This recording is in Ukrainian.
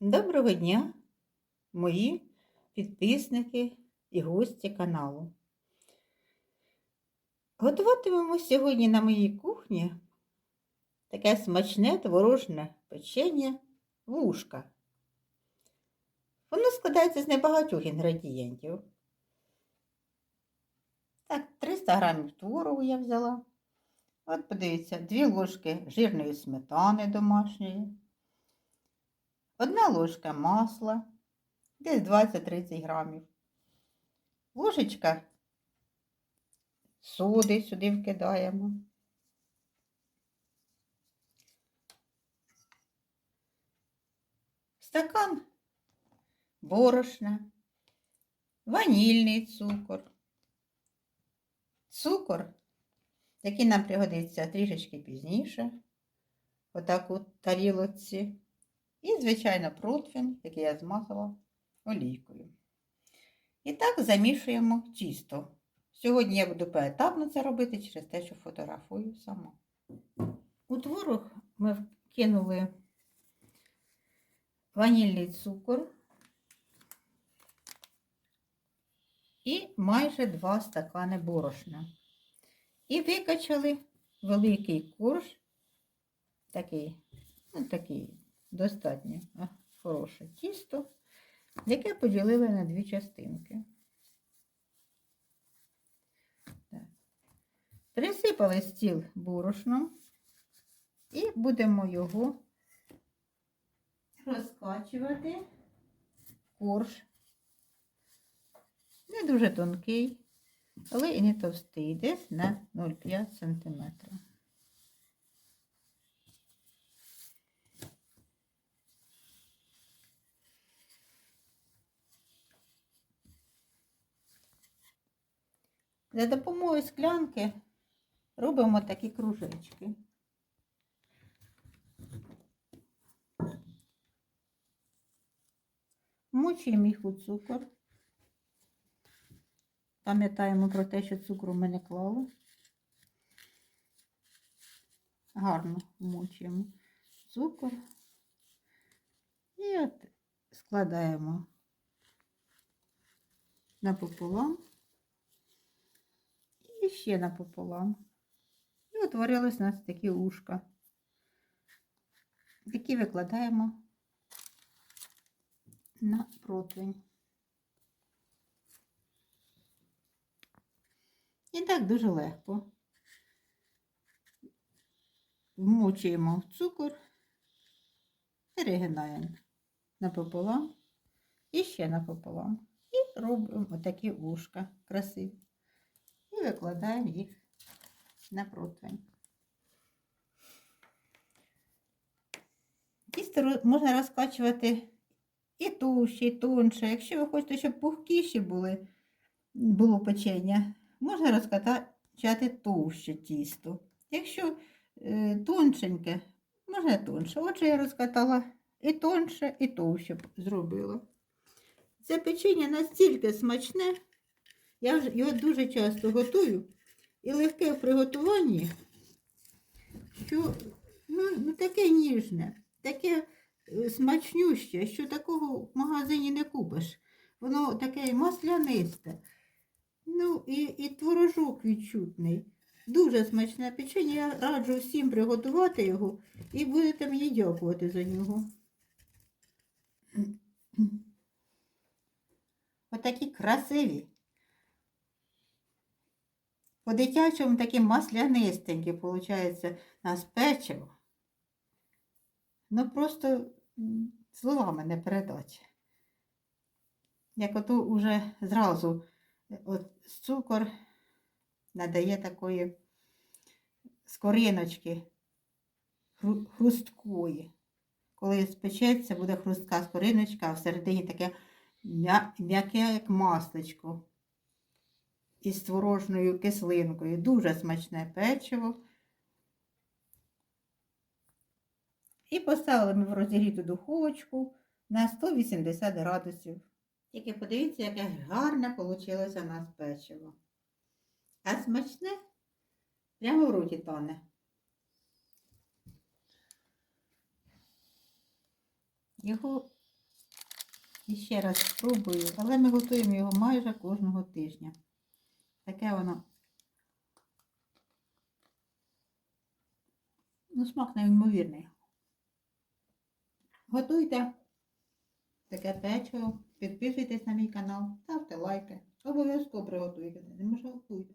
Доброго дня, мої підписники і гості каналу. Готуватимемо сьогодні на моїй кухні таке смачне творожне печення вушка. Воно складається з небагатьох інгредієнтів. Так, 300 грамів творогу я взяла. От подивіться, 2 ложки жирної сметани домашньої. Одна ложка масла, десь 20-30 грамів. Ложечка соди сюди вкидаємо. Стакан борошна, ванільний цукор. Цукор, який нам пригодиться трішечки пізніше, отак у тарілоці. І, звичайно, противень, який я змазала олійкою. І так замішуємо тісто. Сьогодні я буду поетапно це робити через те, що фотографую сама. У творог ми вкинули ванільний цукор і майже 2 стакани борошна. І викачали великий корж, такий, ну такий достатньо хороше тісто, яке поділили на дві частинки. Присипали стіл борошном і будемо його розкачувати корж. Не дуже тонкий, але і не товстий, десь на 0,5 см. За допомогою склянки робимо такі кружечки. Мочуємо їх у цукор. Пам'ятаємо про те, що цукру ми не клали. Гарно мочуємо цукор. І от складаємо напополам і ще напополам. І утворилось у нас такі ушка. Такі викладаємо на противень. І так дуже легко. Вмочуємо в цукор, перегинаємо напополам і ще напополам. І робимо отакі вушка красиві. І викладаємо їх на противень. Тісто можна розкачувати і товще, і тонше. Якщо ви хочете, щоб пухкіші були, було печення, можна розкачати товще тісто. Якщо е, тоншеньке, можна тонше. Отже, я розкатала і тонше, і товще зробила. Це печення настільки смачне, я його дуже часто готую і легке в приготуванні, що ну, ну, таке ніжне, таке е, смачнюще, що такого в магазині не купиш. Воно таке маслянисте. Ну і, і творожок відчутний. Дуже смачне печення. Я раджу всім приготувати його і будете мені дякувати за нього. Отакі красиві. По-дитячому такі маслянистенькі, виходить, нас печиво. Ну, просто словами не передати. Як ото уже зразу е, от цукор надає такої скориночки хру- хрусткої. Коли спечеться, буде хрустка скориночка, а всередині таке м'яке, як масличко із творожною кислинкою. Дуже смачне печиво. І поставили ми в розігріту духовочку на 180 градусів. Тільки подивіться, яке гарне вийшло у нас печиво. А смачне прямо в роті тоне. Його ще раз спробую, але ми готуємо його майже кожного тижня. Таке воно. Ну, смак неймовірний. Готуйте таке печиво, підписуйтесь на мій канал, ставте лайки. Обов'язково приготуйте. Не може готуйте.